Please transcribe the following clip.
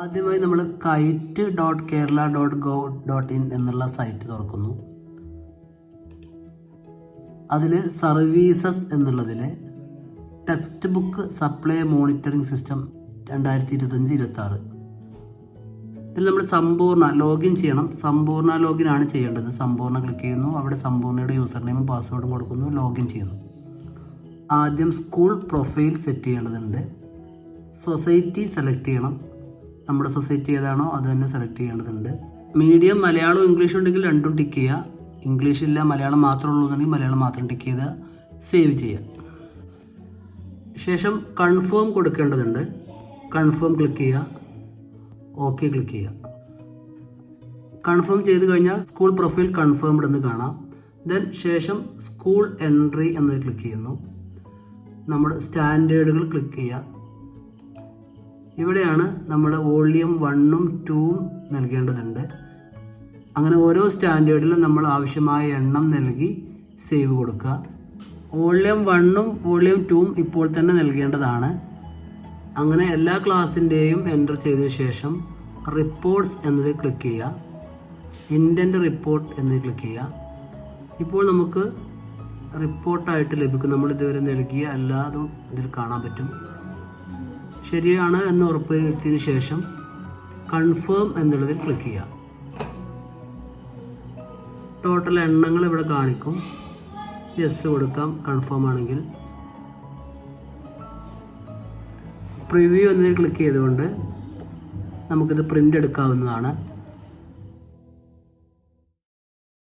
ആദ്യമായി നമ്മൾ kite dot Kerala dot gov dot in എന്നുള്ള സൈറ്റ് തുറക്കുന്നു. അതിൽ സർവീസസ് എന്നുള്ളതിൽ text book supply monitoring system രണ്ടായിരത്തി ഇരുപത്തഞ്ച് ഇരുപത്തി ആറ് ഇതിൽ നമ്മൾ സമ്പൂർണ ലോഗിൻ ചെയ്യണം. സമ്പൂർണ ലോഗിൻ ആണ് ചെയ്യേണ്ടത്. സമ്പൂർണ ക്ലിക്ക് ചെയ്യുന്നു. അവിടെ സമ്പൂർണയുടെ യൂസർ നെയിമും പാസ്വേഡും കൊടുക്കുന്നു. ലോഗിൻ ചെയ്യുന്നു. ആദ്യം സ്കൂൾ പ്രൊഫൈൽ സെറ്റ് ചെയ്യേണ്ടതുണ്ട്. സൊസൈറ്റി സെലക്ട് ചെയ്യണം. നമ്മുടെ സൊസൈറ്റി ഏതാണോ അത് തന്നെ സെലക്ട് ചെയ്യേണ്ടതുണ്ട്. മീഡിയം മലയാളവും ഇംഗ്ലീഷും ഉണ്ടെങ്കിൽ രണ്ടും ടിക്ക് ചെയ്യുക. ഇംഗ്ലീഷ് ഇല്ല മലയാളം മാത്രമേ ഉള്ളൂ എന്നുണ്ടെങ്കിൽ മലയാളം മാത്രം ടിക്ക് ചെയ്ത് സേവ് ചെയ്യുക ശേഷം കൺഫേം കൊടുക്കേണ്ടതുണ്ട്. കൺഫേം ക്ലിക്ക് ചെയ്യുക. ഓക്കെ ക്ലിക്ക് ചെയ്യുക. കൺഫേം ചെയ്ത് കഴിഞ്ഞാൽ സ്കൂൾ പ്രൊഫൈൽ കൺഫേംഡ് എന്ന് കാണാം. ദെൻ ശേഷം സ്കൂൾ എൻട്രി എന്നത് ക്ലിക്ക് ചെയ്യുന്നു. നമ്മൾ സ്റ്റാൻഡേർഡുകൾ ക്ലിക്ക് ചെയ്യുക. ഇവിടെയാണ് നമ്മൾ വോളിയം വണ്ണും ടൂവും നൽകേണ്ടതുണ്ട്. അങ്ങനെ ഓരോ സ്റ്റാൻഡേർഡിലും നമ്മൾ ആവശ്യമായ എണ്ണം നൽകി സേവ് കൊടുക്കുക. വോളിയം വണ്ണും വോളിയം ടൂവും ഇപ്പോൾ തന്നെ നൽകേണ്ടതാണ്. അങ്ങനെ എല്ലാ ക്ലാസ്സിന്റെയും എന്റർ ചെയ്തതിനു ശേഷം റിപ്പോർട്ട്സ് എന്നതിൽ ക്ലിക്ക് ചെയ്യുക. ഇൻഡന്റ് റിപ്പോർട്ട് എന്നതിൽ ക്ലിക്ക് ചെയ്യുക. ഇപ്പോൾ നമുക്ക് റിപ്പോർട്ടായിട്ട് ലഭിക്കും. നമ്മൾ ഇതുവരെ നൽകിയ എല്ലാതും ഇതിൽ കാണാൻ പറ്റും. ശരിയാണ് എന്ന് ഉറപ്പ് വരുത്തിയതിന് ശേഷം കൺഫേം എന്നുള്ളതിൽ ക്ലിക്ക് ചെയ്യുക. ടോട്ടൽ എണ്ണങ്ങൾ ഇവിടെ കാണിക്കും. യെസ് കൊടുക്കാം കൺഫേം ആണെങ്കിൽ. പ്രിവ്യൂ എന്നതിൽ ക്ലിക്ക് ചെയ്തുകൊണ്ട് നമുക്കിത് പ്രിന്റ് എടുക്കാവുന്നതാണ്.